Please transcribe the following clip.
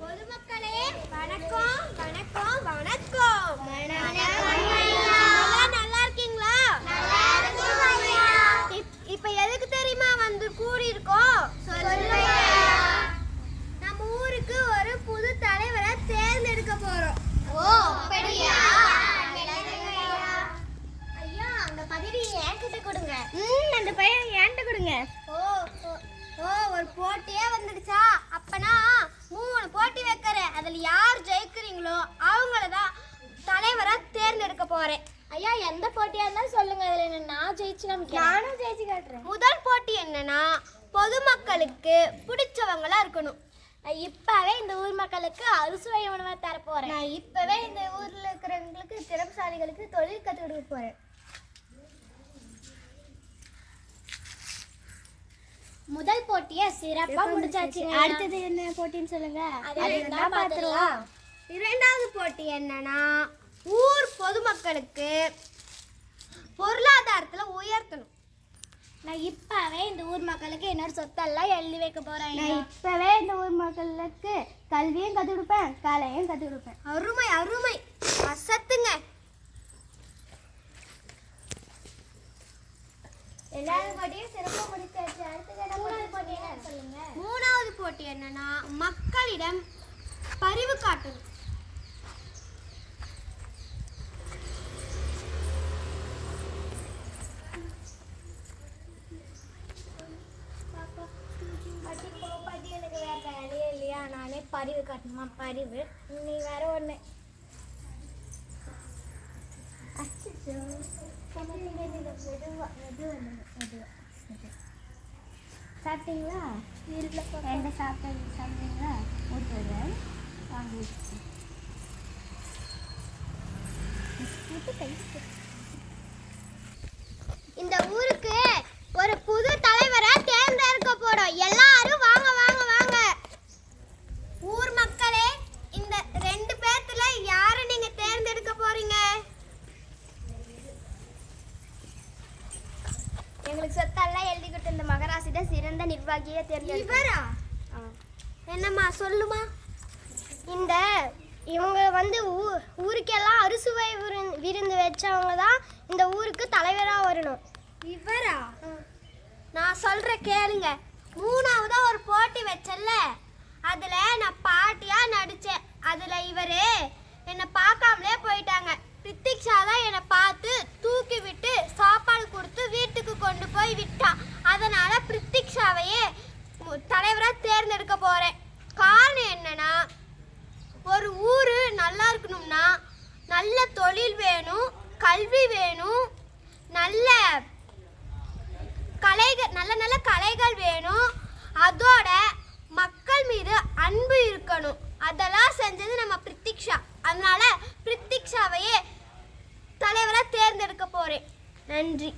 பொதுமக்களே வணக்கம் வணக்கம் வணக்கம். நல்லா இருக்கீங்களா? இப்- இப்ப எதுக்கு தெரியுமா வந்து கூடி இருக்கோம் நம்ம ஊருக்கு ஒரு புது தலைவரை தேர்ந்தெடுக்க போறோம். ஓ அப்படியா? ஐயா அந்த பதவியை என்கிட்ட கொடுங்க. ம் அந்த பையன் என்கிட்ட கொடுங்க. ஓ ஓ, ஒரு போட்டியே வந்துடுச்சா? அப்பனா அதுல யார் ஜெயிக்கிறீங்களோ அவங்கள தான் தலைவரா தேர்ந்தெடுக்க போறேன். ஐயா எந்த போட்டியா இருந்தாலும் சொல்லுங்க. அதுல நான் ஜெயிச்சு நானும் ஜெயிச்சு காட்டுறேன். முதல் போட்டி என்னன்னா பொதுமக்களுக்கு பிடிச்சவங்களா இருக்கணும். நான் இப்பவே இந்த ஊர் மக்களுக்கு அறுசுவை உணவை தர போறேன். நான் இப்பவே இந்த ஊர்ல இருக்கிறவங்களுக்கு திறமசாலிகளுக்கு தொழில் கற்றுக் கொடுக்க போறேன். முதல் போட்டியை சிறப்பா முடிச்சாச்சு அடுத்தது என்ன போட்டின்னு சொல்லுங்க. அதான் பார்த்துடலாம் இரண்டாவது போட்டி என்னன்னா ஊர் பொதுமக்களுக்கு பொருளாதாரத்துல உயர்த்தணும். நான் இப்பவே இந்த ஊர் மக்களுக்கு என்னோட சொத்தெல்லாம் எழுதி வைக்க போறேன் நான் இப்பவே இந்த ஊர் மக்களுக்கு கல்வியும் கற்றுக் கொடுப்பேன் கலையும் கற்றுக் கொடுப்பேன். அருமை அருமை. எல்லாரும் போட்டியும் சிறப்பாக முடிச்சாச்சு. அடுத்தது மூணாவது போட்டி என்ன சொல்லுங்க? மூணாவது போட்டி என்னன்னா மக்களிடம் பரிவு காட்டணும் பரிவு காட்டணுமா? பரிவு? நீ வேற ஒன்று சாப்பிட்டீங்களா? இல்லை என்ன சாப்பிட்டு சாப்பிட்டீங்களா? ஊற்றுறேன் வாங்கி இந்த ஊருக்கு ஒரு புது தலைவரை தேர்ந்தெடுக்க போறோம் எல்லாரும் வாங்க வாங்க வாங்க ஊர் மக்களே இந்த ரெண்டு பேர்த்துல யாரை நீங்க தேர்ந்தெடுக்க போறீங்க எங்களுக்கு சொத்தெல்லாம் எழுதி கொடுத்த இந்த மகராசி தான் சிறந்த நிர்வாகியை இவரா? என்னம்மா சொல்லுமா? இந்த இவங்க வந்து ஊ ஊருக்கெல்லாம் அறுசுவை விருந்து விருந்து வச்சவங்க தான் இந்த ஊருக்கு தலைவராக வரணும். இவரா? நான் சொல்ற கேளுங்க. மூணாவதா ஒரு போட்டி வச்சல்ல? அதுல நான் பாட்டியா நடிச்சேன். அதுல இவரு என்னை பார்க்காமலே போயிட்டாங்க பிரித்திக்ஷா தான் என்னை பார்த்து தூக்கி விட்டு சாப்பாடு கொடுத்து வீட்டுக்கு கொண்டு போய் விட்டா அதனால பிரித்திக்ஷாவையே தலைவரா இருக்க போகிறேன் காரணம் என்னன்னா ஒரு ஊர் நல்லா இருக்கணும்னா நல்ல தொழில் வேணும் கல்வி வேணும் நல்ல கலைகள் நல்ல நல்ல கலைகள் வேணும். அதோட மக்கள் மீது அன்பு இருக்கணும். அதெல்லாம் செஞ்சது நம்ம பிரித்திக்ஷா. அதனால பிரித்திக்ஷாவையே தலைவராக தேர்ந்தெடுக்க போகிறேன் நன்றி.